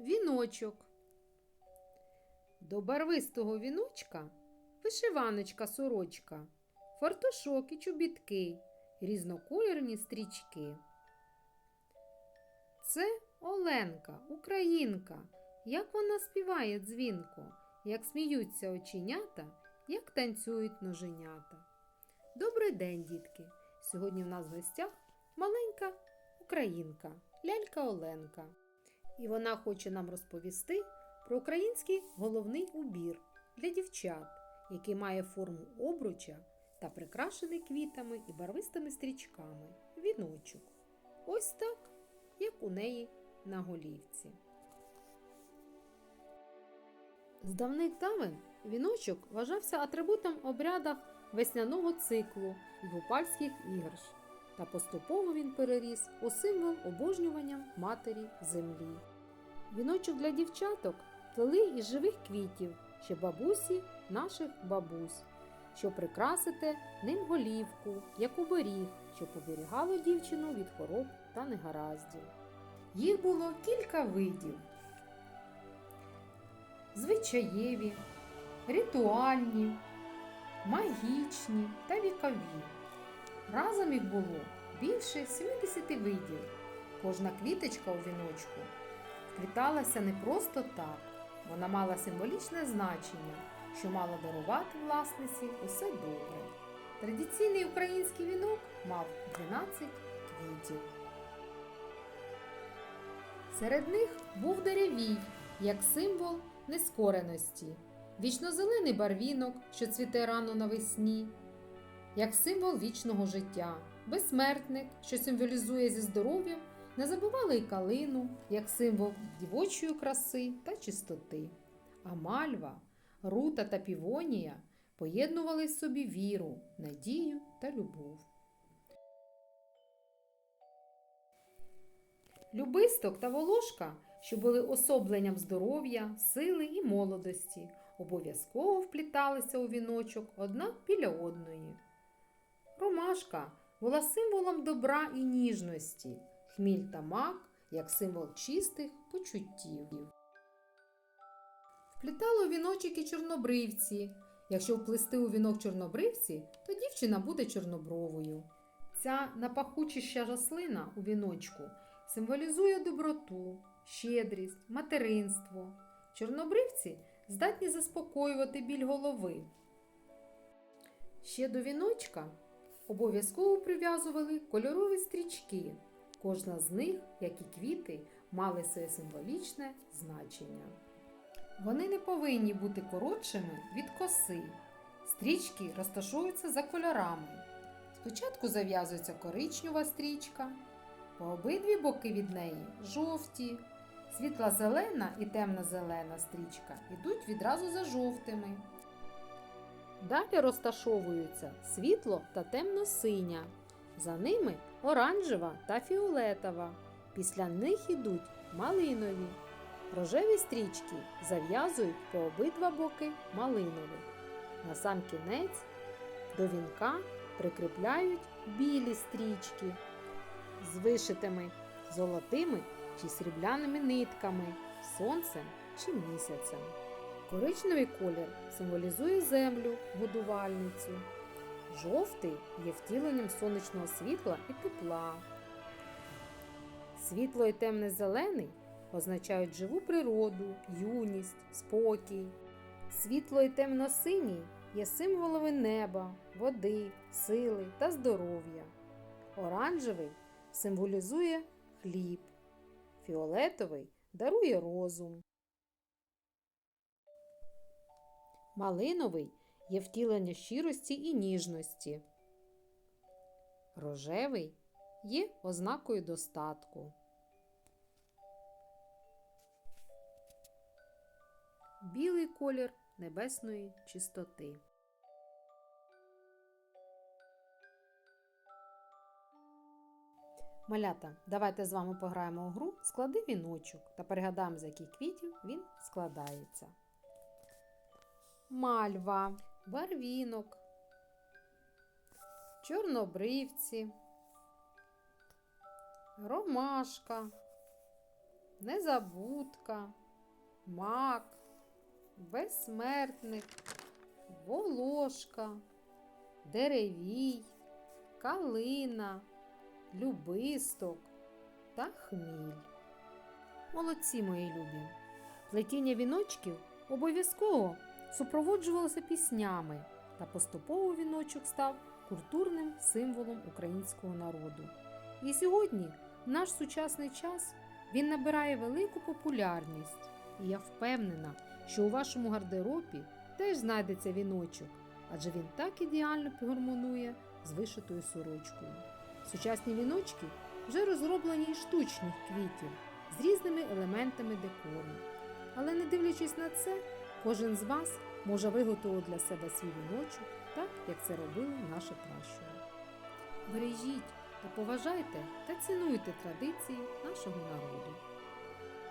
віночок. До барвистого віночка вишиваночка сорочка, фартушок і чобітки, різнокольорні стрічки. Це Оленка, українка, як вона співає дзвінко, як сміються оченята, як танцюють ноженята. Добрий день, дітки! Сьогодні в нас в гостях маленька українка, лялька Оленка. І вона хоче нам розповісти про український головний убір для дівчат, який має форму обруча та прикрашений квітами і барвистими стрічками віночок. Ось так, як у неї на голівці. З давних давен віночок вважався атрибутом обрядах весняного циклу і гупальських іграш, та поступово він переріс у символ обожнювання матері землі. Віночок для дівчаток плели із живих квітів, ще бабусі наших бабусь, щоб прикрасити ним голівку, як оберіг, що поберігало дівчину від хвороб та негараздів. Їх було кілька видів: звичаєві, ритуальні, магічні та вікові. Разом їх було більше 70 видів. Кожна квіточка у віночку впліталася не просто так, вона мала символічне значення, що мала дарувати власниці усе добре. Традиційний український вінок мав 12 квітів. Серед них був деревій, як символ нескореності, вічнозелений барвінок, що цвіте рано навесні, як символ вічного життя, безсмертник, що символізує зі здоров'ям, не забували й калину, як символ дівочої краси та чистоти. А мальва, рута та півонія поєднували в собі віру, надію та любов. Любисток та волошка, що були особленням здоров'я, сили і молодості, обов'язково впліталися у віночок одна біля одної. Ромашка була символом добра і ніжності, хміль та мак як символ чистих почуттів. Віночок і чорнобривці. Якщо вплести у вінок чорнобривці, то дівчина буде чорнобровою. Ця напахучища рослина у віночку символізує доброту, щедрість, материнство. Чорнобривці здатні заспокоювати біль голови. Ще до віночка обов'язково прив'язували кольорові стрічки. Кожна з них, як і квіти, мали своє символічне значення. Вони не повинні бути коротшими від коси. Стрічки розташовуються за кольорами. Спочатку зав'язується коричнева стрічка, по обидві боки від неї жовті, світла-зелена і темно-зелена стрічка йдуть відразу за жовтими. Далі розташовуються світло та темно-синя. За ними оранжева та фіолетова. Після них ідуть малинові. Рожеві стрічки зав'язують по обидва боки малинових. На сам кінець до вінка прикріпляють білі стрічки з вишитими золотими чи срібляними нитками, сонцем чи місяцем. Коричневий колір символізує землю, будувальницю. Жовтий є втіленням сонячного світла і тепла. Світло і темне зелений означають живу природу, юність, спокій. Світло і темно-синій є символами неба, води, сили та здоров'я. Оранжевий символізує хліб, фіолетовий дарує розум. Малиновий є втілення щирості і ніжності. Рожевий є ознакою достатку. Білий колір небесної чистоти. Малята, давайте з вами пограємо у гру Склади віночок та пригадаємо, з яких квітів він складається. Мальва, барвінок, чорнобривці, ромашка, незабудка, мак, безсмертник, волошка, деревій, калина, любисток та хміль. Молодці, мої любі! Плетіння віночків обов'язково супроводжувалося піснями, та поступово віночок став культурним символом українського народу. І сьогодні, в наш сучасний час, він набирає велику популярність. І я впевнена, що у вашому гардеробі теж знайдеться віночок, адже він так ідеально гармонує з вишитою сорочкою. Сучасні віночки вже розроблені із штучних квітів з різними елементами декору. Але не дивлячись на це, кожен з вас може виготовити для себе свій віночок так, як це робили наші пращури. Бережіть та поважайте та цінуйте традиції нашого народу.